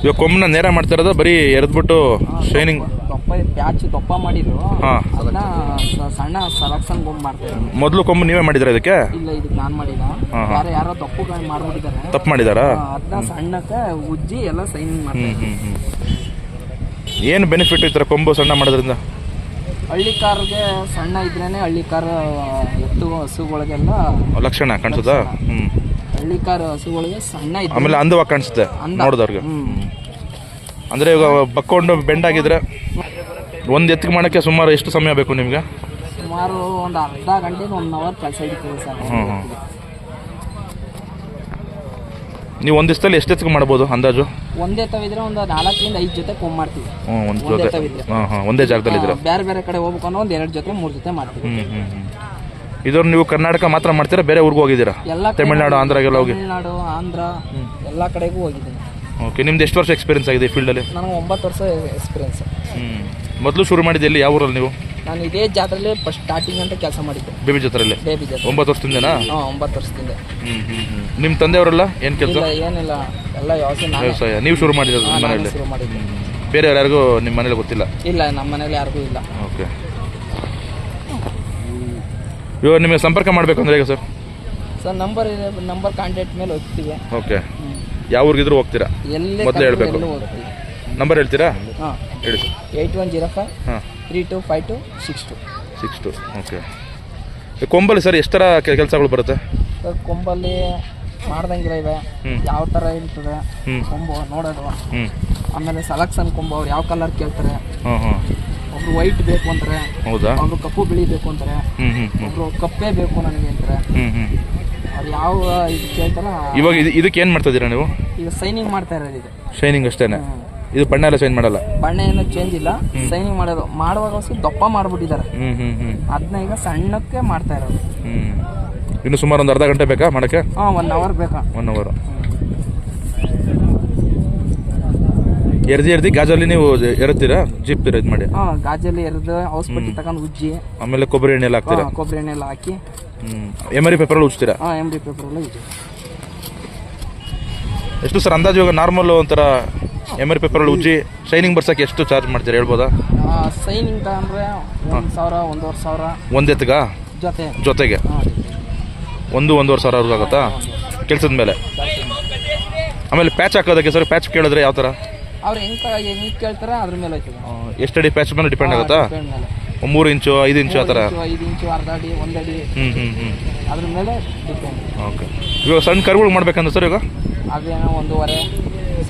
ಇವಾಗ ಕೊಂಬನ್ನ ನೇರ ಮಾಡ್ತಿರೋದು ಬರೀ ಎರೆದ್ಬಿಟ್ಟು ಶೈನಿಂಗ್ ದಪ್ಪ ಪ್ಯಾಚ್ ದಪ್ಪ ಮಾಡಿದ್ರು. ಹಾ. ಅದನ್ನ ಸ- ಸಣ್ಣ ಸಲಕ್ಷನ್ ಗೊಂಬ್ ಮಾಡ್ತಾರೆ ಮೊದಲು ಕೊಂಬು ನೀವೇ ಮಾಡಿದ್ರ ಇದಕ್ಕೆ? ಇಲ್ಲ ಇದಕ್ಕೆ ನಾನು ಮಾಡಿಲ್ಲ. ಹಾ, ಹಾ. ಯಾರೋ ಯಾರೋ ದಪ್ಪಗಾಗಿ ಮಾಡ್ಬಿಟ್ಟಿದ್ದಾರೆ. ತಪ್ಪು ಮಾಡಿದಾರಾ? ಅದನ್ನ ಸಣ್ಣಕ್ಕೆ ಉಜ್ಜಿ ಎಲ್ಲ ಸೈನಿಂಗ್ ಮಾಡ್ತಾರೆ ಹ್ಮ್ ಹ್ಮ್ ಹ್ಮ್. ಏನು ಬೆನಿಫಿಟ್ ಈ ಥರ ಕೊಂಬು ಸಣ್ಣ ಮಾಡೋದ್ರಿಂದ? ಹಳ್ಳಿ ಕಾರ್ಗೆ ಸಣ್ಣ ಇದ್ರೇನೆ ಹಳ್ಳಿ ಕಾರ್ ಎತ್ತು ಹಸುಗಳಿಗೆಲ್ಲ ಲಕ್ಷಣ ಕಾಣಿಸುತ್ತಾ ಹ್ಮ್. ಹಳ್ಳಿ ಕಾರ್ ಹಸುಗಳಿಗೆ ಸಣ್ಣ ಇದೆ ಆಮೇಲೆ ಅಂದವಾಗಿ ಕಾಣಿಸುತ್ತೆ. ನೋಡಿದವ್ರಿಗೆ. ಅಂದರೆ ಇವಾಗ ಬಕ್ಕೊಂಡು ಬೆಂಡಾಗಿದ್ರೆ ಒಂದು ಎತ್ತಿಗೆ ಮಾಡೋಕ್ಕೆ ಸುಮಾರು ಎಷ್ಟು ಸಮಯ ಬೇಕು ನಿಮಗೆ? ಸುಮಾರು ಒಂದು ಅರ್ಧ ಗಂಟೆ ಒನ್ ಅವರ್ ಕೆಲಸ ಇಡ್ತೀವಿ ಸರ್. ನೀವು ಒಂದು ದಿವಸದಲ್ಲಿ ಎಷ್ಟು ಎತ್ತಿಗೆ ಮಾಡ್ಬೋದು ಅಂದಾಜು? ಒಂದೇ ತವಿದ್ರೆ ಒಂದು ನಾಲ್ಕರಿಂದ ಐದು ಜೊತೆ ಕೋಮ್ ಮಾಡ್ತೀವಿ. ಹ್ಞೂ ಒಂದು ಜೊತೆ. ಒಂದೇ ಜಾಗದಲ್ಲಿ ಇದ್ರೆ ಬೇರೆ ಬೇರೆ ಕಡೆ ಹೋಗ್ಬೇಕು ಅನ್ನೋ ಒಂದು ಎರಡು ಜೊತೆ ಮೂರು ಜೊತೆ ಮಾಡ್ತೀವಿ. ಇದವ್ರು ನೀವು ಕರ್ನಾಟಕ ಮಾತ್ರ ಮಾಡ್ತೀರಾ? ಬೇರೆ ಊರಿಗೆ ಹೋಗಿದ್ದೀರಾ? ಎಲ್ಲ ಕಡೆ ತಮಿಳ್ನಾಡು ಆಂಧ್ರಾಗೆಲ್ಲ ಹೋಗಿ? ತಮಿಳ್ನಾಡು ಆಂಧ್ರ ಎಲ್ಲ ಕಡೆಗೂ ಹೋಗಿದ್ದೀನಿ. ಓಕೆ ನಿಮ್ದು ಎಷ್ಟು ವರ್ಷ ಎಕ್ಸ್ಪೀರಿಯನ್ಸ್ ಆಗಿದೆ ಈ ಫೀಲ್ಡಲ್ಲಿ ನನಗೆ ಒಂಬತ್ತು ವರ್ಷ ಎಕ್ಸ್ಪೀರಿಯನ್ಸ್ ಹ್ಞೂ ಮೊದಲು ಶುರು ಮಾಡಿದ್ದೆ ಎಲ್ಲಿ? ಯಾವ ಊರಲ್ಲಿ ನೀವು? ನಾನು ಇದೇ ಜಾತ್ರೆಯಲ್ಲಿ ಫಸ್ಟ್ ಸ್ಟಾರ್ಟಿಂಗ್ ಅಂತ ಕೆಲಸ ಮಾಡಿದ್ದೆ. ಬೇಬಿ ಜಾತ್ರೆಯಲ್ಲಿ ಬೇಬಿ ಜಾತ್ರೆ. ಒಂಬತ್ತು ವರ್ಷದಿಂದನಾ? ಹಾಂ ಒಂಬತ್ತು ವರ್ಷದಿಂದ. ಹ್ಞೂ ಹ್ಞೂ ಹ್ಞೂ ನಿಮ್ಮ ತಂದೆಯವರೆಲ್ಲ ಏನು ಕೆಲಸ? ಇಲ್ಲ ಏನಿಲ್ಲ. ಎಲ್ಲ ವ್ಯವಸಾಯ ನಾನು. ವ್ಯವಸಾಯ. ನೀವು ಶುರು ಮಾಡಿರೋದು ನಿಮ್ಮ ಮನೆಯಲ್ಲಿ? ಶುರು ಮಾಡಿದ್ದೆ. ಬೇರೆ ಯಾರಿಗೂ ನಿಮ್ಮ ಮನೇಲಿ ಗೊತ್ತಿಲ್ಲ? ಇಲ್ಲ ನಮ್ಮ ಮನೇಲಿ ಯಾರಿಗೂ ಇಲ್ಲ. ಓಕೆ. ಇವಾಗ ನಿಮಗೆ ಸಂಪರ್ಕ ಮಾಡಬೇಕು ಮಾಡಬೇಕಂದ್ರೆ ಹೇಗೆ ಸರ್? ಸರ್ ನಂಬರ್ ಇದೆ ನಂಬರ್ ಕಾಂಟ್ಯಾಕ್ಟ್ ಮೇಲೆ ಹೋಗ್ತೀವಿ. ಓಕೆ. ಯಾವ ಊರಿಗಿದ್ರು ಹೋಗ್ತೀರಾ? ಎಲ್ಲಿ ಮೊದಲು ಹೇಳಬೇಕು. ಹೋಗ್ತೀವಿ. ನಂಬರ್ ಹೇಳ್ತೀರಾ? ಹಾಂ. ಹೇಳಿ sir. Eight one zero five ಹಾಂ. Three two five two six two. Six two. Okay. ಕೊಂಬಲ್ಲಿ sir ಎಷ್ಟು ಥರ ಕೆಲಸಗಳು ಬರುತ್ತೆ? ಸರ್ ಕೊಂಬಲ್ಲಿ ಮಾಡ್ದಂಗಿರ ಇವೆ. ಯಾವ ಥರ ಇರ್ತದೆ. ಕೊಂಬು ನೋಡೋದು. ಹ್ಞೂ ಆಮೇಲೆ ಸೆಲೆಕ್ಷನ್ ಕೊಂಬು ಅವ್ರು ಯಾವ ಕಲರ್ ಕೇಳ್ತಾರೆ. ಹ್ಞೂ ಹಾಂ ಒಬ್ರು ವೈಟ್ ಬೇಕು ಅಂತಾರೆ ಹೌದಾ? ಒಬ್ರು ಕಪ್ಪು ಬಿಳಿ ಬೇಕು ಅಂತಾರೆ ಹ್ಞೂ ಹ್ಞೂ ಹ್ಞೂ ಒಬ್ರು ಕಪ್ಪೇ ಬೇಕು ನನಗೆ ಅಂತಾರೆ. ಹ್ಞೂ ಹ್ಞೂ ಅವ್ರು ಯಾವ ಇದು ಕೇಳ್ತಾರ ಇವಾಗ ಇದು ಇದಕ್ಕೆ ಏನು ಮಾಡ್ತಾ ಇದ್ದೀರಾ ನೀವು? ಈಗ ಸೈನಿಂಗ್ ಮಾಡ್ತಾ ಇರೋದು ಇದು. ಶೈನಿಂಗ್ ಅಷ್ಟೇನೆ. ಇದು ಬಣ್ಣ ಎಲ್ಲ ಚೇಂಜ್ ಮಾಡಲ್ಲ? ಬಣ್ಣ ಏನು ಚೇಂಜ್ ಇಲ್ಲ. ಸೈನಿಂಗ್ ಮಾಡೋದು ಮಾಡುವಾಗ ಹೊಸ ದಪ್ಪ ಮಾಡ್ಬಿಟ್ಟಿದ್ದಾರೆ. ಹ್ಞೂ ಹ್ಞೂ ಹ್ಞೂ ಅದನ್ನ ಈಗ ಸಣ್ಣಕ್ಕೆ ಮಾಡ್ತಾ ಇರೋದು. ಹ್ಞೂ ಇನ್ನು ಸುಮಾರು ಒಂದು ಅರ್ಧ ಗಂಟೆ ಬೇಕಾ ಮಾಡಕ್ಕೆ? ಹಾಂ ಒನ್ ಅವರ್ ಬೇಕಾ. ಒನ್ ಅವರು ಎರ್ದಿ ಎರ್ದಿ ಗಾಜಲ್ಲಿ ನೀವು ಎರತ್ತೀರಾ? ಜಿಪ್ ಇದು ಮಾಡಿ. ಹಾಂ ಗಾಜಲ್ಲಿ ಎರೆದು ಔಸ್ಪಟ್ಟಿ ತಗೊಂಡು ಉಜ್ಜಿ. ಆಮೇಲೆ ಕೊಬ್ಬರಿ ಎಣ್ಣೆ ಎಲ್ಲ ಹಾಕ್ತೀರಾ? ಹಾ, ಕೊಬ್ಬರಿ ಎಣ್ಣೆ ಎಲ್ಲ ಹಾಕಿ ಎಮರಿ ಪೇಪರಲ್ಲಿ ಉಜ್ತೀರಾ? ಹಾಂ ಎಂ ಡಿ ಪೇಪರ್ ಅಲ್ಲಿ ಉಜ್ಜಿ. ಎಷ್ಟು ಸರ್ ಅಂದಾಜು ಇವಾಗ ನಾರ್ಮಲ್ ಒಂಥರ ಎಮರಿ ಪೇಪರಲ್ಲಿ ಉಜ್ಜಿ? ಶೈನಿಂಗ್ ಬರ್ಸಕ್ಕೆ ಎಷ್ಟು ಚಾರ್ಜ್ ಮಾಡ್ತೀರಾ ಹೇಳ್ಬೋದಾ? ಶೈನಿಂಗ್ ತಗೊಂಡ್ರೆ ಒಂದು ಸಾವಿರ ಒಂದೂವರೆ ಸಾವಿರ. ಒಂದು ಎತ್ಗ ಜೊತೆ. ಜೊತೆಗೆ? ಹಾಂ ಒಂದು ಒಂದೂವರೆ ಸಾವಿರ ಆಗುತ್ತಾ? ಕೆಲಸದ ಮೇಲೆ. ಆಮೇಲೆ ಪ್ಯಾಚ್ ಹಾಕೋದಕ್ಕೆ ಸರ್ ಪ್ಯಾಚ್ ಕೇಳಿದ್ರೆ ಯಾವ ಥರ ಅವ್ರು ಹೆಂಗ್ ಹೆಂಗ್ ಕೇಳ್ತಾರೆ ಅದ್ರ ಮೇಲೆ ಹೋಯ್ತದೆ ಅಡಿ ಪ್ಯಾಚ್ ಮೇಲೆ ಡಿಪೆಂಡ್ ಆಗುತ್ತಾ? ಡಿಪೆಂಡ್ ಮೇಲೆ. ಒಂದ್ ಮೂರು ಇಂಚು ಐದು ಇಂಚು ಆ ಥರ? ಇಂಚು, ಐದು ಇಂಚು ಅರ್ಧ ಅಡಿ ಒಂದಡಿ ಹ್ಞೂ ಹ್ಞೂ ಹ್ಞೂ ಅದ್ರ ಮೇಲೆ ಡಿಪೆಂಡ್ ಓಕೆ. ಇವಾಗ ಸಣ್ಣ ಕರುಗಳು ಮಾಡ್ಬೇಕಂದ್ರೆ ಸರ್ ಇವಾಗ? ಅದೇನೋ ಒಂದೂವರೆ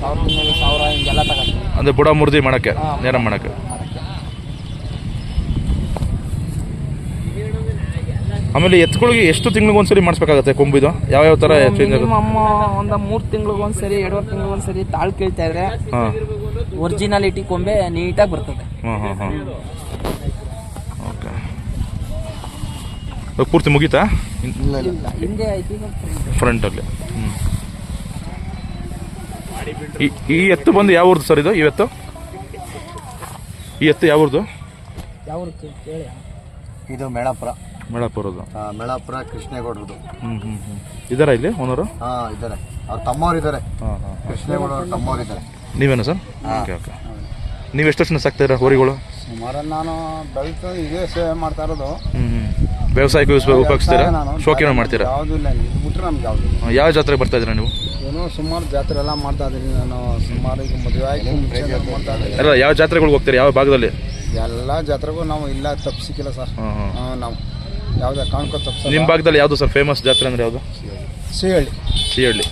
ಸಾವಿರ ಇನ್ನೂರು ಸಾವಿರ ಹಿಂಗೆಲ್ಲ ತಗೊಂಡು ಅಂದರೆ ಬುಡ ಮುರ್ದಿ ಮಾಡೋಕ್ಕೆ. ನೇರ ಮಾಡೋಕ್ಕೆ. ಆಮೇಲೆ ಎತ್ತುಗಳಿಗೆ ಎಷ್ಟು ತಿಂಗಳಿಗೆ ಒಂದ್ಸರಿ ಮಾಡಿಸ್ಬೇಕಾಗತ್ತೆ ಕೊಂಬಿದು? ಯಾವ ಯಾವ ಥರ ಚೇಂಜ್ ಆಗುತ್ತೆ? ಅಮ್ಮ ಒಂದು ಮೂರು ತಿಂಗಳಿಗೊಂದ್ಸರಿ ಎರಡುವರೆ ತಿಂಗಳಿಗೆ ಒಂದ್ಸರಿ ತಾಳ್ ಕೇಳ್ತಾ ಇದ್ರೆ ಹಾಂ. ಒರಿಜಿನಾಲಿಟಿ ಕೊಂಬೆ ನೀಟಾಗಿ ಬರ್ತದೆ. ಹಾಂ ಹಾಂ ಹಾಂ ಓಕೆ. ಇವಾಗ ಪೂರ್ತಿ ಮುಗೀತಾ? ಇಲ್ಲ ಹಿಂದೆ ಐತಿ. ಫ್ರಂಟಲ್ಲಿ. ಹ್ಞೂ ಈ- ಈ ಎತ್ತು ಬಂದು ಯಾವ ಊರ್ದು ಸರ್ ಇದು ಈ ಎತ್ತು? ಈ ಎತ್ತು ಯಾವ ಊರ್ದು? ಯಾವ ಕೇಳಿ. ಇದು ಮೇಳಾಪುರ. ಮೇಳಾಪುರದ್ದು ಆ, ಮೇಳಾಪುರ ಕೃಷ್ಣೇಗೌಡರದು ಹ್ಞೂ ಹ್ಞೂ ಹ್ಞೂ ಇದ್ದಾರಾ ಇಲ್ಲಿ ಓನರು ಹಾ ಇದ್ದಾರೆ ಅವ್ರ ತಮ್ಮವ್ರು ಇದ್ದಾರೆ ಹಾಂ ಹಾಂ ಕೃಷ್ಣೇಗೌಡ ಅವ್ರ ತಮ್ಮವ್ರು ಇದ್ದಾರೆ ನೀವೇನಾ ಸರ್? Okay okay. ನೀವು ಎಷ್ಟು ವರ್ಷ ಸಾಕ್ತೀರಾ ಹೋರಿಗಳು ಸುಮಾರು ನಾನು ಬೆಳೆದು ಇದೇ ಸೇವೆ ಮಾಡ್ತಾ ಇರೋದು. ಹ್ಞೂ ಹ್ಞೂ ವ್ಯವಸಾಯಕ್ಕೆ ಉಪಯೋಗ ಉಪಯೋಗಿಸ್ತೀರಾ? ನಾನು ಶೋಕಿನ ಮಾಡ್ತೀರಾ? ಯಾವುದು ಇಲ್ಲ ಇದು ಬಿಟ್ರೆ ನಮ್ಗೆ ಯಾವುದು. ಯಾವ ಜಾತ್ರೆಗೆ ಬರ್ತಾ ಇದ್ದೀರಾ ನೀವು? ಏನೋ ಸುಮಾರು ಜಾತ್ರೆ ಎಲ್ಲ ಮಾಡ್ತಾ ಇದ್ದೀನಿ ನಾನು. ಸುಮಾರು ಈಗ ಮದುವೆ ಆಗಿ ಮುಂಚೆ ಮಾಡ್ತಾ ಇದ್ದೀನಿ ಅಲ್ಲ ಯಾವ ಜಾತ್ರೆಗಳಿಗೆ ಹೋಗ್ತೀರಾ? ಯಾವ ಭಾಗದಲ್ಲಿ? ಎಲ್ಲ ಜಾತ್ರೆಗೂ ನಾವು ಇಲ್ಲ ತಪ್ಪಿಸಿಕ್ಕಿಲ್ಲ ಸರ್. ಹಾಂ. ಹಾಂ ನಾವು ಯಾವುದೇ ಕಾಣ್ಕೋ ತಪ್ಪಿಸ ನಿಮ್ಮ ಭಾಗದಲ್ಲಿ ಯಾವುದು ಸರ್ ಫೇಮಸ್ ಜಾತ್ರೆ ಅಂದರೆ ಯಾವುದು? ಸಿಹಳ್ಳಿ. ಸಿಹಳ್ಳಿ.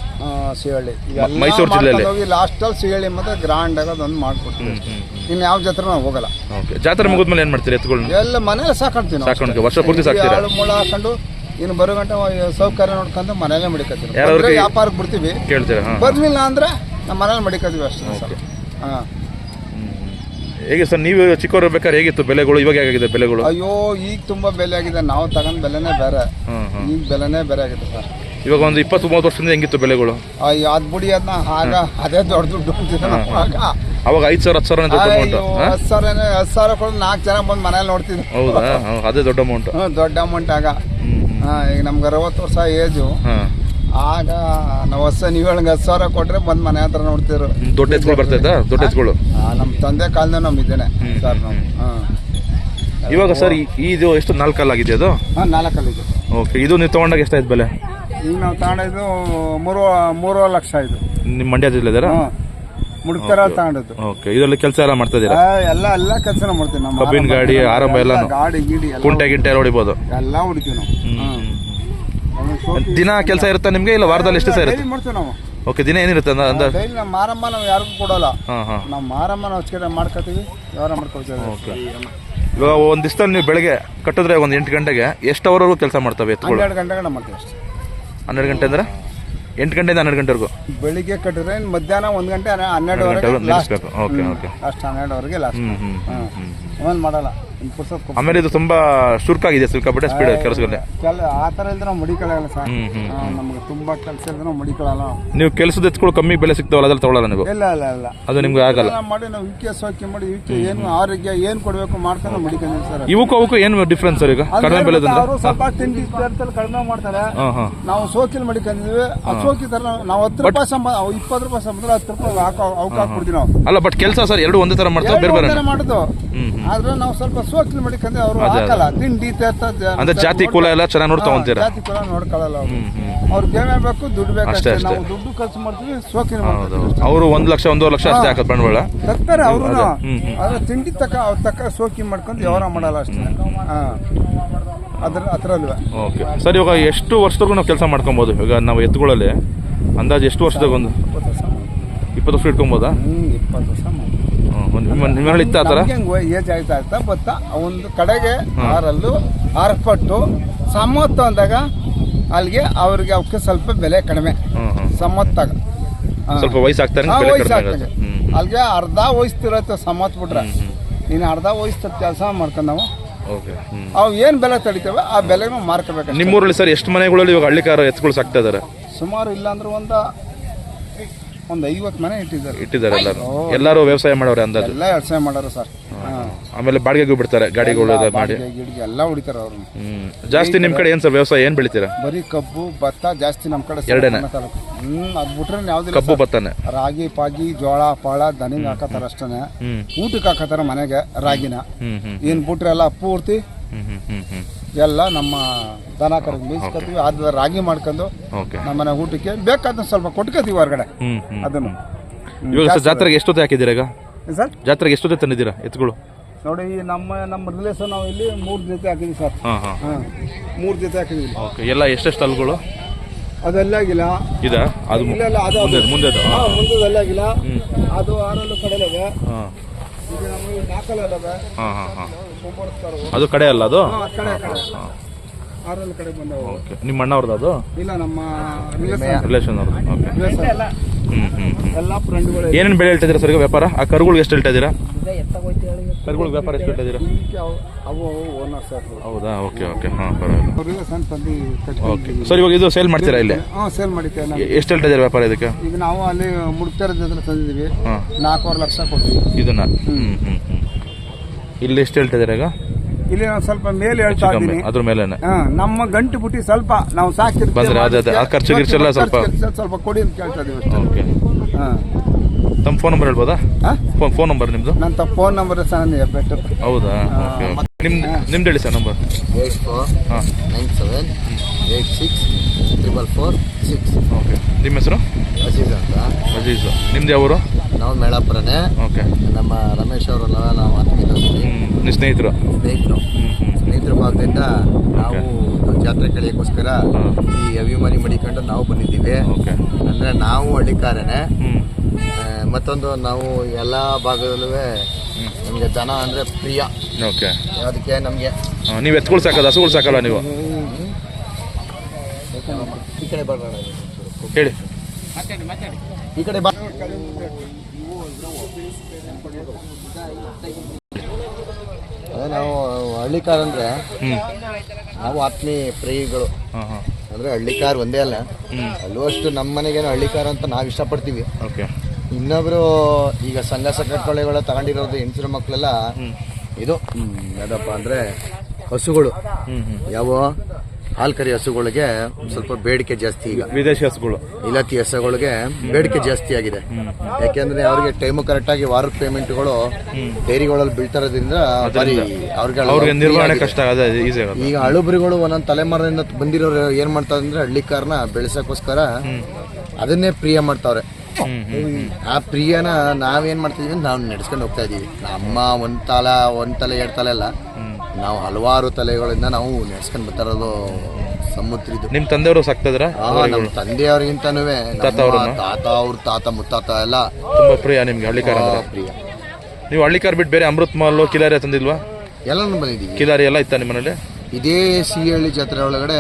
ಸಿಹಳ್ಳಿ. ಮೈಸೂರು ಜಿಲ್ಲೆಯಲ್ಲಿ? ಹೋಗಿ ಲಾಸ್ಟಲ್ಲಿ ಸಿಹಳ್ಳಿ ಮತ್ತು ಗ್ರ್ಯಾಂಡ್ ಆಗೋದು ಒಂದು ಮಾಡ್ಕೊಡ್ತೀವಿ. ಇನ್ನು ಯಾವ ಜಾತ್ರೆ ನಾವು ಹೋಗಲ್ಲ. ಓಕೆ. ಜಾತ್ರೆ ಮುಗಿದ್ಮೇಲೆ ಏನು ಮಾಡ್ತೀರಿ ಎತ್ಕೊಳ್ಳಿ ಎಲ್ಲ ಮನೇಲಿ ಸಾಕೊಂತೀವಿ ಸಾಕೊಂಡು ವರ್ಷ ಪೂರ್ತಿ ಸಾಕ್ತೀರಾ? ಮುಳ ಹಾಕೊಂಡು ಇನ್ನು ಬರೋ ಗಂಟೆ ಸೌಕರ್ಯ ನೋಡ್ಕೊಂಡು ಮನೆಯಲ್ಲೇ ಮಡಿಕತ್ತೀವಿ. ವ್ಯಾಪಾರಕ್ಕೆ ಬಿಡ್ತೀವಿ ಕೇಳ್ತೀರಾ? ಬರಲಿಲ್ಲ ಅಂದ್ರೆ ನಮ್ಮ ಮನೇಲಿ ಮಡಿಕತ್ತೀವಿ ಅಷ್ಟೇ ಹಾಂ. ಹೇಗೆ ಸರ್ ನೀವು ಚಿಕ್ಕವರು ಬೇಕಾದ್ರೆ ಹೇಗಿತ್ತು ಬೆಲೆಗಳು? ಇವಾಗ ಹೇಗಾಗಿದೆ ಬೆಲೆಗಳು? ಅಯ್ಯೋ ಈಗ ತುಂಬಾ ಬೆಲೆ ಆಗಿದೆ. ನಾವು ತಗೊಂಡ್ ಬೆಲೆನೇ ಬೇರೆ. ಈಗ ಬೆಲೆನೇ ಬೇರೆ ಆಗಿದೆ ಸರ್. ಇವಾಗ ಒಂದು ಇಪ್ಪತ್ತು ಮೂವತ್ತು ವರ್ಷದಿಂದ ಹೆಂಗಿತ್ತು ಬೆಲೆಗಳು? ಅಯ್ಯೋ ಅದ್ ಬಿಡಿ ಅದನ್ನ ಆಗ ಅದೇ ದೊಡ್ಡ ದುಡ್ಡು ಅಂತಿದ್ದೆ ನಾವು ಆಗ. ಅವಾಗ ಐದು ಸಾವಿರ ಹತ್ತು ಸಾವಿರ ದೊಡ್ಡ ಅಮೌಂಟ್ ಅಯ್ಯೋ ಹತ್ತು ಸಾವಿರ ಹತ್ತು ಸಾವಿರ ಕೊಡು ನಾಲ್ಕು ಜನ ಬಂದು ಮನೇಲಿ ನೋಡ್ತೀನಿ ಹೌದಾ? ಅದೇ ದೊಡ್ಡ ಅಮೌಂಟ್ ದೊಡ್ಡ ಅಮೌಂಟ್ ಆಗ. ಹಾ, ಈಗ ನಮ್ಗೆ ಅರವತ್ತು ವರ್ಷ ಏಜು ಹಾಂ ಆಗ ನಾವು ಹೊಸ ನೀವು ಹೇಳಂಗೆ ಹತ್ತು ಸಾವಿರ ಕೊಟ್ರೆ ಬಂದು ಮನೆ ಹತ್ರ ನೋಡ್ತಿದ್ರು ದೊಡ್ಡ ಎತ್ಗಳು ಬರ್ತಾ ದೊಡ್ಡ ಎತ್ಗಳು? ನಮ್ಮ ತಂದೆ ಕಾಲದ ನಮ್ಮ ಇದ್ದೇನೆ ಸರ್ ನಾವು. ಹಾಂ. ಇವಾಗ ಸರ್ ಈ- ಇದು ಎಷ್ಟು ನಾಲ್ಕಲ್ಲ ಆಗಿದೆ ಅದು? ಹಾಂ ನಾಲ್ಕಲ್ಲಿದೆ ಓಕೆ ಇದು ನೀವು ತೊಗೊಂಡಾಗ ಎಷ್ಟಾಯ್ತು ಬೆಲೆ? ಈಗ ನಾವು ತಗೊಂಡಿದ್ದು ಮೂರು ಮೂರು ಲಕ್ಷ ಇದು ನಿಮ್ಮ ಮಂಡ್ಯ ಜಿಲ್ಲೆದಾರ ಮುಡುಕ್ತಾರ ತಗೊಂಡಿದ್ದು. ಓಕೆ ಇದರಲ್ಲಿ ಕೆಲಸ ಎಲ್ಲ ಮಾಡ್ತಾ ಇದ್ದೀರಾ? ಆ, ಎಲ್ಲ ಎಲ್ಲ ಕೆಲಸ ಮಾಡ್ತೀವಿ. ನಮ್ಮ ಕಬ್ಬಿನ ಗಾಡಿ, ಎಲ್ಲ ಆರಂಭ ಎಲ್ಲಾನು? ಗಾಡಿ ಗೀಡಿ ಎಲ್ಲ ಕುಂಟೆ ಗಿಂಟೆ ಎಲ್ಲ ಹೊಡಿಬೋದು? ಎಲ್ಲ ಹೊಡಿತೀವಿ ನಾವು. ಹಾಂ. ದಿನ ಕೆಲಸ ಇರುತ್ತಾ ನಿಮಗೆ ಇಲ್ಲ ವಾರದಲ್ಲಿ ಎಷ್ಟು ಇರುತ್ತೆ? ಮಾಡ್ತೀವಿ ನಾವು. ಓಕೆ ದಿನ ಏನಿರುತ್ತೆ ಅಂದ ಅಂದ ಡೈಲಿ ನಮ್ಮ ಮಾರಮ್ಮ ನಾವು ಯಾರಿಗೂ ಕೊಡೋಲ್ಲ. ಹಾಂ ಹಾಂ. ನಾವು ಮಾರಮ್ಮ ನಾವು ಹಚ್ಕಡೆ ಮಾಡ್ಕೋತೀವಿ ವ್ಯವಹಾರ ಮಾಡ್ಕೊಳ್ತೀವಿ ಓಕೆ ಇವಾಗ ಒಂದು ದಿವಸ ನೀವು ಬೆಳಗ್ಗೆ ಕಟ್ಟಿದ್ರೆ ಒಂದು ಎಂಟು ಗಂಟೆಗೆ ಎಷ್ಟು ಅವರ್ವರೆಗೂ ಕೆಲಸ ಮಾಡ್ತವೆ ಎತ್ತುಗಳು ಹನ್ನೆರಡು ಗಂಟೆಗೆ ನಾವು ಮಾಡ್ತೀವಿ ಅಷ್ಟೇ. ಹನ್ನೆರಡು ಗಂಟೆ ಅಂದ್ರೆ? ಎಂಟು ಗಂಟೆಯಿಂದ ಹನ್ನೆರಡು ಗಂಟೆವರೆಗೂ? ಬೆಳಿಗ್ಗೆ ಕಟ್ಟಿದ್ರೆ ಮಧ್ಯಾಹ್ನ ಒಂದು ಗಂಟೆ ಹನ್ನೆರಡು ಗಂಟೆ ನಿಲ್ಲಿಸ್ಬೇಕು. ಓಕೆ ಓಕೆ ಅಷ್ಟು ಹನ್ನೆರಡುವರೆಗೆ ಲಾಸ್ಟ್ ಹ್ಞೂ ಹ್ಞೂ ಹ್ಞೂ ಮಾಡಲ್ಲ. ಆಮೇಲೆ ಇದು ತುಂಬಾ ಶುಲ್ಕಾಗಿದೆ ಸಿಕ್ಕಾಪಟ್ಟೆ ಸ್ಪೀಡ್ ಕೆಲಸದಲ್ಲಿ ಕೆಲ ಆ ಥರ ಇಲ್ದ್ರೆ ನಾವು ಮಡಿಕೊಳ್ಳಲ್ಲ ಸರ್. ಹ್ಮ್, ಹ್ಮ್, ಹಾಂ, ನಮ್ಗೆ ತುಂಬಾ ಕೆಲಸ ಇದ್ರೆ ನಾವು ಮಡಿಕೊಳ್ಳಲ್ಲ ನೀವು ಕೆಲಸದ ಎತ್ಗಳು ಕಮ್ಮಿ ಬೆಲೆ ಸಿಗ್ತಾವಲ್ಲ ಅದ್ರಲ್ಲಿ ತಗೊಳ್ಳಲ್ಲ ನೀವು? ಇಲ್ಲ ಇಲ್ಲ ಇಲ್ಲ. ಅದು ನಿಮ್ಗೆ ಆಗಲ್ಲ. ಎಲ್ಲ ಮಾಡಿ ನಾವು ವಿಕೆ ಸೋಕೆ ಮಾಡಿ ವಿಕೆ ಏನು ಆರೋಗ್ಯ ಏನು ಕೊಡಬೇಕು ಮಾಡ್ಕೊಂಡು ಮಡಿಕೊಂಡ್ವಿ ಸರ್. ಇವಕ್ಕೂ ಅವಕ್ಕೂ ಏನು ಡಿಫ್ರೆನ್ಸ್ ಸರ್ ಈಗ? ಕಡಿಮೆ ಬೆಲೆ ಅವರು ಸ್ವಲ್ಪ ತಿಂಡಿ ಇರ್ತಲ್ಲಿ ಕಡಿಮೆ ಮಾಡ್ತಾರೆ. ಹಾಂ ಹಾಂ. ನಾವು ಸೋಕಿಲ್ ಮಡಿಕೊಂಡಿದ್ವಿ ಆ ಸೋಕಿ ತರ ನಾವು ಹತ್ತು ರೂಪಾಯಿ ಸಂಬ ಇಪ್ಪತ್ತು ರೂಪಾಯಿ ಸಂಬಂಧ ಹತ್ತು ರೂಪಾಯಿ ಹಾಕೋ ಅವಕಾಶ ಕೊಡ್ತೀವಿ ನಾವು. ಅಲ್ಲ ಬಟ್ ಕೆಲಸ ಸರ್ ಎರಡು ಒಂದೇ ತರ ಮಾಡ್ತಾವೆ ಬೇರೆ ಬೇರೆ ಎರಡು ಮಾಡುದು. ಆದ್ರೆ ನಾವು ಸ್ವಲ್ಪ ಸೋಕಿಲ್ ಮಾಡಿಕಂದ್ರೆ ಅವರು ಹಾಕಲ್ಲ. ತಿಂಡಿ ತೀರ್ಥ ಜ- ಅಂದ್ರೆ ಜಾತಿ ಕುಲ ಎಲ್ಲ ಚೆನ್ನಾಗಿ ನೋಡ್ತಾ ತಗೊಂತೀರಾ ಜಾತಿ ಕುಲ ನೋಡ್ಕೊಳ್ಳಲ್ಲ ಅವ್ರು. ಏನೇ ಬೇಕು ದುಡ್ಡು ಬೇಕು ಅಷ್ಟೇ. ನಾವು ದುಡ್ಡು ಖರ್ಚು ಮಾಡ್ತೀವಿ ಸೋಕಿನ ಅವರು ಒಂದ್ ಲಕ್ಷ ಒಂದೂವರೆ ಲಕ್ಷ ಅಷ್ಟೇ ಹಾಕೋದು ಬಂಡವಾಳ? ತರ್ತಾರೆ ಅವರು. ಆದ್ರೆ ತಿಂಡಿ ತಕ್ಕ ಅವ್ರ ತಕ್ಕ ಸೋಕಿ ಮಾಡ್ಕೊಂಡು ವ್ಯವಹಾರ ಮಾಡಲ್ಲ ಅಷ್ಟೇ. ಅದ್ರ ಅದ್ರಲ್ವ. ಓಕೆ. ಸರ್ ಇವಾಗ ಎಷ್ಟು ವರ್ಷದವರೆಗೂ ನಾವು ಕೆಲಸ ಮಾಡ್ಕೊಬೋದು? ಈಗ ನಾವು ಎತ್ತುಗಳಲ್ಲಿ ಅಂದಾಜು ಎಷ್ಟು ವರ್ಷದಾಗ ಒಂದು ಇಪ್ಪತ್ತು ವರ್ಷ ಇಟ್ಕೊಬೋದಾ? ಇಪ್ಪತ್ತು ವರ್ಷ. ನಿಮ್ಮ ಇತ್ತ ಆ ಥರ ಏಜ್ ಆಯ್ತಾ ಆಯ್ತಾ ಬತ್ತ ಒಂದು ಕಡೆಗೆ ಆರಲ್ಲೂ ಆರಪಟ್ಟು ಸಮ್ಮತ್ತು ಅಂದಾಗ ಅಲ್ಲಿಗೆ ಅವ್ರಿಗೆ ಅವಕ್ಕೆ ಸ್ವಲ್ಪ ಬೆಲೆ ಕಡಿಮೆ. ಸಮ್ಮತ್ತಾಗ ಸ್ವಲ್ಪ ವಯಸ್ಸಾಗ್ತಾರೆ ಅಲ್ಲಿಗೆ ಅರ್ಧ ವಯಸ್ಸಿರತ್ತೆ ಸಮ್ಮತ್ ಬಿಟ್ರೆ. ನೀನು ಅರ್ಧ ವಯಸ್ಸು ಕೆಲಸ ಮಾಡ್ಕೊಂಡು ನಾವು ಅವು ಏನು ಬೆಲೆ ತಡಿತೇವೆ ಆ ಬೆಲೆನೂ ಮಾರ್ಕೋಬೇಕು ನಿಮ್ಮೂರಲ್ಲಿ ಸರ್ ಎಷ್ಟು ಮನೆಗಳಲ್ಲಿ ಇವಾಗ ಹಳ್ಳಿಕಾರ ಎತ್ಕೊಳ್ಸಾಕ್ತಾ ಸಾಕ್ತಾ ಇದಾರೆ? ಸುಮಾರು ಇಲ್ಲಾಂದ್ರೆ ಒಂದು ಒಂದು ಐವತ್ತು ಮನೆ ಇಟ್ಟಿದ್ದಾರೆ. ಇಟ್ಟಿದ್ದಾರೆ ಎಲ್ಲರೂ. ಎಲ್ಲರೂ ವ್ಯವಸಾಯ ಮಾಡೋರು ಅಂದಾಜು. ಎಲ್ಲ ವ್ಯವಸಾಯ ಮಾಡೋರು ಸರ್. ಆಮೇಲೆ ಬಾಡಿಗೆಗೂ ಬಿಡ್ತಾರೆ ಗಾಡಿಗಳು ಮಾಡಿ. ಗಿಡಿಗೆ ಎಲ್ಲ ಹೊಡಿತಾರೆ ಅವ್ರು. ಹ್ಮ್. ಜಾಸ್ತಿ ನಿಮ್ ಕಡೆ ಏನ್ ಸರ್ ವ್ಯವಸಾಯ ಏನ್ ಬೆಳಿತೀರಾ? ಬರೀ ಕಬ್ಬು ಭತ್ತ ಜಾಸ್ತಿ ನಮ್ಮ ಕಡೆ ಎರಡೇನೆ? ತಾಲೂಕು. ಹ್ಮ್ ಅದು ಬಿಟ್ರೆ ಯಾವ್ದು ಕಬ್ಬು ಭತ್ತನೆ. ರಾಗಿ ಪಾಗಿ ಜೋಳ ಪಾಳ ದನಿಗೆ ಹಾಕತಾರ ಅಷ್ಟೇ ಹ್ಮ್. ಊಟಕ್ಕೆ ಹಾಕತಾರ ಮನೆಗೆ ರಾಗಿನ. ಹ್ಮ್ ಹ್ಮ್. ಏನ್ ಬಿಟ್ರೆ ಎಲ್ಲ ಪೂರ್ತಿ ಎಲ್ಲ ನಮ್ಮ ದನ ಕರೆಗೆ ಮೀಸ್ಕೊತೀವಿ ಅದ ರಾಗಿ ಮಾಡ್ಕೊಂಡು ಓಕೆ. ನಮ್ಮ ಮನೆ ಊಟಕ್ಕೆ ಬೇಕಾದ ಸ್ವಲ್ಪ ಕೊಟ್ಕೋತೀವಿ ಹೊರಗಡೆ. ಅದನ್ನು. ಇವಾಗ ಸರ್ ಜಾತ್ರೆಗೆ ಎಷ್ಟೊತ್ತೆ ಹಾಕಿದ್ದೀರಾ ಈಗ? ಸರ್? ಜಾತ್ರೆಗೆ ಎಷ್ಟೊತ್ತೆ ತಂದಿದ್ದೀರಾ ಎತ್ತುಗಳು ನೋಡಿ ಈ ನಮ್ಮ ನಮ್ಮ ರಿಲೇಷನ್ ನಾವು ಇಲ್ಲಿ ಮೂರು ಜೊತೆ ಹಾಕಿದ್ವಿ ಸರ್. ಹಾಂ ಹಾಂ. ಹಾಂ ಮೂರು ಜೊತೆ ಹಾಕಿದ್ವಿ ಓಕೆ ಎಲ್ಲ ಎಷ್ಟೆಷ್ಟು ಅಲ್ಗಳು ಅದೆಲ್ಲ ಆಗಿಲ್ಲ. ಇದೆ? ಅದು ಮುಂದೆ ಇಲ್ಲ ಇಲ್ಲ ಅದು ಮುಂದೆ ಮುಂದೆದು? ಹಾಂ ಮುಂದೆಲ್ಲ ಆಗಿಲ್ಲ. ಅದು ಆರಲ್ಲೂ ಕಡೆಯಲ್ಲವೆ ಹಾಂ ಹಾಂ ಹಾಂ. ಅದು ಕಡೆ ಅಲ್ಲ ಅದು? ಕಡೆ ಕಡೆ. ಆರಲ್ಲಿ ಕಡೆ ಬಂದವು ಓಕೆ. ನಿಮ್ಮ ಅಣ್ಣವ್ರದ್ದು ಅದು? ಇಲ್ಲ ನಮ್ಮ ರಿಲೇಷನ್ ಅವ್ರದ್ದು. ಓಕೆ. ಎಲ್ಲ ಫ್ರೆಂಡ್ಗಳು ಏನೇನು ಬೆಳೆ ಹೇಳ್ತಿದ್ದೀರಾ ಸರ್ ವ್ಯಾಪಾರ? ಆ ಕರುಗಳಿಗೆ ಎಷ್ಟು ಹೇಳ್ತಾ ಇದ್ದೀರಾ? ಕರುಗಳಿಗೆ ವ್ಯಾಪಾರ ಎಷ್ಟು ಇಟ್ಟಿದ್ದೀರಾ ಅವು ಓನರ್ ಸರ್ ಹೌದಾ? ಓಕೆ ಓಕೆ ಹಾಂ ಪರವಾಗಿಲ್ಲ. ರಿಲೇಷನ್ ತಂದು ಓಕೆ ಸರ್ ಇವಾಗ ಇದು ಸೇಲ್ ಮಾಡ್ತೀರಾ ಇಲ್ಲಿ? ಹಾಂ ಸೇಲ್ ಮಾಡಿದ್ದೆ ನಾನು ಎ- ಎಷ್ಟು ಹೇಳ್ತಾ ಇದ್ದೀರಾ ವ್ಯಾಪಾರ ಇದಕ್ಕೆ? ಈಗ ನಾವು ಅಲ್ಲಿ ಮುಡ್ತಾರ ಜೊತೆ ತಂದಿದ್ದೀವಿ. ನಾಲ್ಕೂವರೆ ಲಕ್ಷ ಕೊಡ್ತೀವಿ. ಇದನ್ನ? ಹ್ಞೂ ಹ್ಞೂ ಹ್ಞೂ ಇಲ್ಲಿ ಎಷ್ಟು ಹೇಳ್ತಾ ಇದ್ದೀರಾ ಈಗ? ಇಲ್ಲಿ ನಾವು ಸ್ವಲ್ಪ ಮೇಲೆ ಹೇಳ್ತಾ ಇದ್ದೀನಿ. ಅದ್ರ ಮೇಲೆ ಹಾ, ನಮ್ಮ ಗಂಟು ಬುಟ್ಟಿ ಸ್ವಲ್ಪ ನಾವು ಸಾಕಿರ್ತೀವಿ ಖರ್ಚು ಗಿರ್ಚೆಲ್ಲ ಸ್ವಲ್ಪ- ಖರ್ಚು ಸ್ವಲ್ಪ ಕೊಡಿ ಅಂತ ಕೇಳ್ತಾ ಇದೀವಿ ಅಷ್ಟೇ. ಓಕೆ ಹಾಂ. ತಮ್ಮ ಫೋನ್ ನಂಬರ್ ಹೇಳ್ಬೋದಾ? ಫೋನ್ ಫೋನ್ ನಂಬರ್ ನಿಮ್ಮದು ನನ್ನ ಫೋನ್ ನಂಬರ್ ಸರ್ ನನಗೆ ಬೆಟ್ಟು. ಹೌದಾ? Okay okay. ನಿಮ್ದು ನಿಮ್ದು ಹೇಳಿ ಸರ್ ನಂಬರ್? ಏಟ್ ಫೋರ್ ಹಾಂ. Nine seven eight six triple four six. Okay. ನಿಮ್ಮ ಹೆಸರು? ಅಜೀಜ್ ಅಂತ. ಅಜೀಜ್. ನಿಮ್ದು ಯಾವ ಊರು? ನಾವು ಮೇಳಾಪುರನೇ. ಓಕೆ. ನಮ್ಮ ರಮೇಶ್ ಅವರು ನಾವು ಆತ್ಮೀಯರು ಹ್ಮ್ ನಿಮ್ಮ ಸ್ನೇಹಿತರು? ಸ್ನೇಹಿತರು. ಸ್ನೇಹಿತರ ಭಾಗದಿಂದ ನಾವು ಜಾತ್ರೆ ಕಳೆಯೋಕ್ಕೋಸ್ಕರ ಈ ಅಭಿಮಾನಿ ಮಡಿಕೊಂಡು ನಾವು ಬಂದಿದ್ದೀವಿ. ಓಕೆ. ಅಂದರೆ ನಾವು ಹಳ್ಳಿಕಾರನೇ. ಮತ್ತೊಂದು ನಾವು ಎಲ್ಲ ಭಾಗದಲ್ಲೂ ನಮಗೆ ದನ ಅಂದರೆ ಪ್ರಿಯ. ಓಕೆ. ಅದಕ್ಕೆ ನಮಗೆ ನೀವು ಎತ್ಕೊಳ್ ಸಾಕಲ್ಲ ಹಸುಗಳು ಸಾಕಲ್ಲ ನೀವು? ಈ ಕಡೆ ಬರೋಣ ಹೇಳಿ. ಈ ಕಡೆ ಬಾ. ಅದೇ ನಾವು ಹಳ್ಳಿಕಾರ್ ಅಂದರೆ ಅಂದ್ರೆ ನಾವು ಆತ್ಮಿ ಪ್ರಿಯಗಳು. ಅಂದ್ರೆ ಹಾಂ. ಅಂದರೆ ಹಳ್ಳಿಕಾರ್ ಒಂದೇ ಅಲ್ಲ. ಅಲ್ಲೂ ಅಷ್ಟು ನಮ್ಮ ಮನೆಗೇನು ಹಳ್ಳಿಕಾರ್ ಅಂತ ನಾವು ಇಷ್ಟಪಡ್ತೀವಿ. ಓಕೆ. ಇನ್ನೊಬ್ರು ಈಗ ಸಂಘ ಸಂಘಟನೆಗಳ ತಗೊಂಡಿರೋದು ಹೆಂಚಿನ ಮಕ್ಕಳೆಲ್ಲ ಇದು ಯಾವ್ದಪ್ಪ ಅಂದರೆ ಹಸುಗಳು. ಯಾವ ಹಾಲು ಕರಿ ಹಸುಗಳಿಗೆ ಸ್ವಲ್ಪ ಬೇಡಿಕೆ ಜಾಸ್ತಿ ಈಗ. ವಿದೇಶಿ ಹಸುಗಳು. ಇಲಾತಿ ಹಸುಗಳಿಗೆ ಬೇಡಿಕೆ ಜಾಸ್ತಿ ಆಗಿದೆ. ಯಾಕೆಂದ್ರೆ ಅವ್ರಿಗೆ ಟೈಮು ಕರೆಕ್ಟಾಗಿ ವಾರದ ಪೇಮೆಂಟ್ಗಳು ಡೈರಿಗಳಲ್ಲಿ ಬೀಳ್ತಾರೋದ್ರಿಂದ ನಿರ್ವಹಣೆ ಕಷ್ಟ ಈಗ ಹಳುಬರಿಗಳು ಒಂದೊಂದು ತಲೆಮಾರಿನಿಂದ ಬಂದಿರೋರು ಏನ್ ಮಾಡ್ತಾರೆ ಅಂದ್ರೆ ಹಳ್ಳಿಕಾರನ ಬೆಳೆಸಕ್ಕೋಸ್ಕರ ಅದನ್ನೇ ಪ್ರಿಯ ಮಾಡ್ತಾವ್ರೆ. ಆ ಪ್ರಿಯನ ನಾವೇನ್ ಮಾಡ್ತಿದೀವಿ ಅಂದ್ರೆ ನಾವು ನಡ್ಸ್ಕೊಂಡು ಹೋಗ್ತಾ ಇದೀವಿ. ನಮ್ಮ ಒಂದ್ ತಲ ಒಂದ್ ತಲೆ ಎರಡ್ ತಲೆ ಅಲ್ಲ. ನಾವು ಹಲವಾರು ತಲೆಗಳಿಂದ ನಾವು ನಡ್ಸ್ಕೊಂಡ್ ಬರ್ತಾ ಇರೋದು ನಿಮ್ ನಿಮ್ಮ ತಂದೆಯವರು ಸಾಕ್ತದ್ರ ನಮ್ಮ ತಂದೆಯವ್ರಿಗಿಂತನೂ ತಾತ ಅವ್ರ ತಾತ ಮುತ್ತಾತ ಎಲ್ಲ. ತುಂಬಾ ಪ್ರಿಯ ನಿಮ್ಗೆ ಹಳ್ಳಿಕಾರ ಅಂದ್ರೆ. ಪ್ರಿಯ. ನೀವು ಹಳ್ಳಿಕಾರ್ ಬಿಟ್ಟು ಬೇರೆ ಅಮೃತ್ ಮಹಲ್ ಕಿಲಾರಿ ತಂದಿಲ್ವಾ? ಎಲ್ಲ ಬಂದಿದ್ದೀವಿ. ಕಿಲಾರಿ ಎಲ್ಲ ಇತ್ತ ನಿಮ್ಮ ಮನೇಲಿ ಇದೇ ಸಿಹಳ್ಳಿ ಜಾತ್ರೆ ಒಳಗಡೆ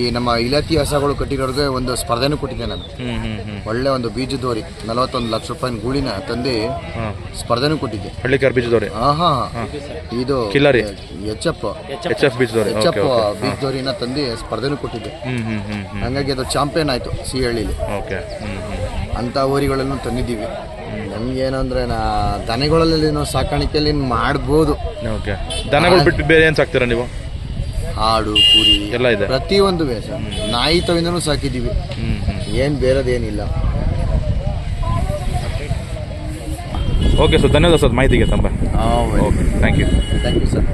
ಈ ನಮ್ಮ ಇಲಾತಿ ಹಸಗಳು ಕಟ್ಟಿರೋರ್ಗೆ ಒಂದು ಸ್ಪರ್ಧೆನೂ ಕೊಟ್ಟಿದ್ದೆ ನಾನು. ಒಳ್ಳೆ ಒಂದು ಬೀಜದೋರಿ ನಲವತ್ತೊಂದು ಲಕ್ಷ ರೂಪಾಯಿ ಗೂಳಿನ ತಂದು ಸ್ಪರ್ಧೆನೂ ಕೊಟ್ಟಿದ್ದೆ. ಹಳ್ಳಿಕಾರ್ ಬೀಜದೋರಿ ಆಹಾ ಇದು Khillari? H F. H F ಬೀಜದೋರಿ H F ಬೀಜದೋರಿನ ತಂದು ಸ್ಪರ್ಧೆನೂ ಕೊಟ್ಟಿದ್ದೆ. ಹಂಗಾಗಿ ಅದು ಚಾಂಪಿಯನ್ ಆಯ್ತು ಸಿಹಳ್ಳಿಲಿ ಅಂತ ಊರಿಗಳನ್ನು ತಂದಿದ್ದೀವಿ. ನಮ್ಗೇನಂದ್ರೆ ನಾ ದನಗಳಲ್ಲಿ ನಾವು ಸಾಕಾಣಿಕೆಯಲ್ಲಿ ಮಾಡ್ಬೋದು. ಓಕೆ. ದನಗಳು ಬಿಟ್ಟು ಬೇರೆ ಏನು ಸಾಕ್ತೀರಾ ನೀವು? ಹಾಡು ಕುರಿ ಎಲ್ಲ ಇದೆ. ಪ್ರತಿಯೊಂದು ವೇಷ ನಾಯಿ ತವಿಂದನೂ ಸಾಕಿದ್ದೀವಿ. ಏನ್ ಬೇರೆದೇನಿಲ್ಲ ಓಕೆ ಸರ್ ಧನ್ಯವಾದ ಸರ್ ಮಾಹಿತಿಗೆ ತಂಬ okay thank you thank you sir